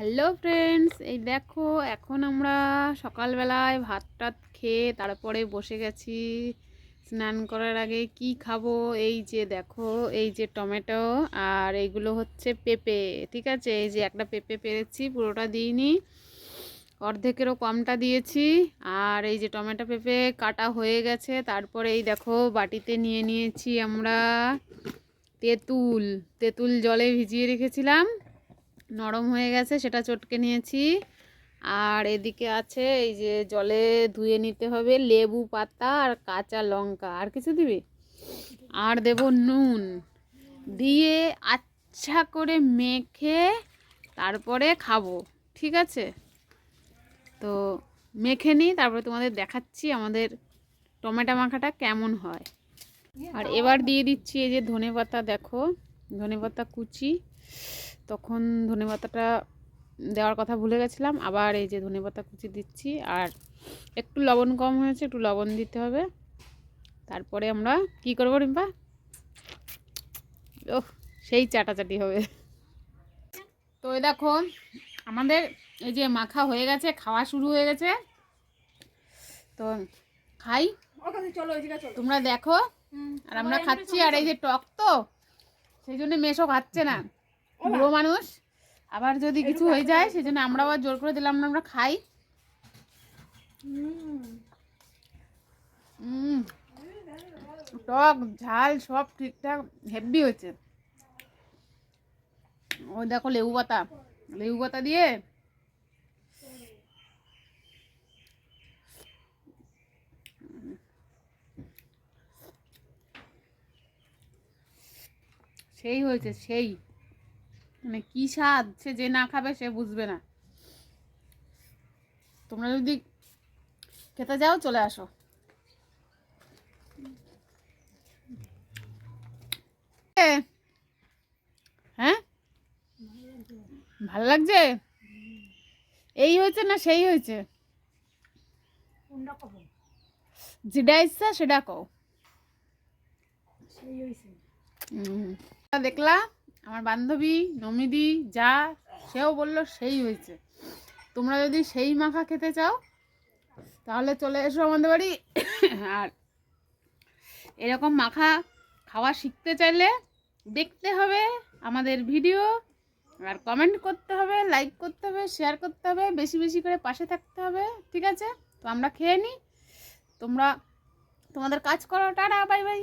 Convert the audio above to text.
Hello friends, এই দেখো এখন আমরা সকালবেলায় ভাত টাত খেয়ে তারপরে বসে গেছি। স্নান করার আগে কি খাব? এই যে দেখো, এই যে টমেটো আর এইগুলো হচ্ছে পেঁপে, ঠিক আছে? এই যে একটা পেঁপে পেরেছি, পুরোটা দিইনি। অর্ধেকেরও কমটা দিয়েছি। আর এই যে টমেটো পেঁপে কাটা হয়ে গেছে। তারপরে এই দেখো বাটিতে নিয়ে নিয়েছি আমরা তেঁতুল। তেঁতুল জলে ভিজিয়ে রেখেছিলাম। নরম হয়ে গেছে, সেটা চটকে নিয়েছি। আর এদিকে আছে এই যে জলে ধুয়ে নিতে হবে লেবু পাতা আর কাঁচা লঙ্কা। আর কিছু দিবি? আর দেব নুন। দিয়ে আচ্ছা করে মেখে তারপরে খাব, ঠিক আছে? তো মেখে নিই, তারপরে তোমাদের দেখাচ্ছি আমাদের টমেটো মাখাটা কেমন হয়। আর এবার দিয়ে দিচ্ছি এই যে ধনে পাতা দেখো ধনে পাতা কুচি। তখন ধনে পাতাটা দেওয়ার কথা ভুলে গেছিলাম। আবার এই যে ধনে পাতা কুচি দিচ্ছি আর একটু লবণ কম হয়েছে একটু লবণ দিতে হবে। তারপরে আমরা কি করব রিম্পা? ওহ সেই চাটাচাটি হবে। তো এই দেখো আমাদের এই যে মাখা হয়ে গেছে খাওয়া শুরু হয়ে গেছে। তো খাই। চলো তোমরা দেখো। আর আমরা খাচ্ছি আর এই যে টক তো সেই জন্য মেশো খাচ্ছে না। বুড়ো মানুষ আবার যদি কিছু হয়ে যায় সেই জন্য আমরা আবার জোর করে দিলাম না আমরা খাই। টক ঝাল সব ঠিকঠাক হেভি হয়েছে। ওই দেখো লেবু পাতা। লেবু পাতা দিয়ে সেই হয়েছে সেই। মানে কি স্বাদ? সে যে না খাবে সে বুঝবে না। তোমরা যদি খেতে যাও চলে আসো। হ্যাঁ? ভালো লাগছে? এই হয়েছে না সেই হয়েছে? যেটা ইচ্ছা সেটা কও। দেখলা? আমার বান্ধবী, নমিদি, যা, সেও বলল সেই হয়েছে। তোমরা যদি সেই মাখা খেতে চাও, তাহলে চলে এসো আমাদের বাড়ি। আর এরকম মাখা খাওয়া শিখতে চাইলে দেখতে হবে আমাদের ভিডিও, আর কমেন্ট করতে হবে লাইক করতে হবে শেয়ার করতে হবে, বেশি বেশি করে পাশে থাকতে হবে, ঠিক আছে? তো আমরা খেয়ে নিই তোমরা, তোমাদের কাজ করো, টাটা বাই বাই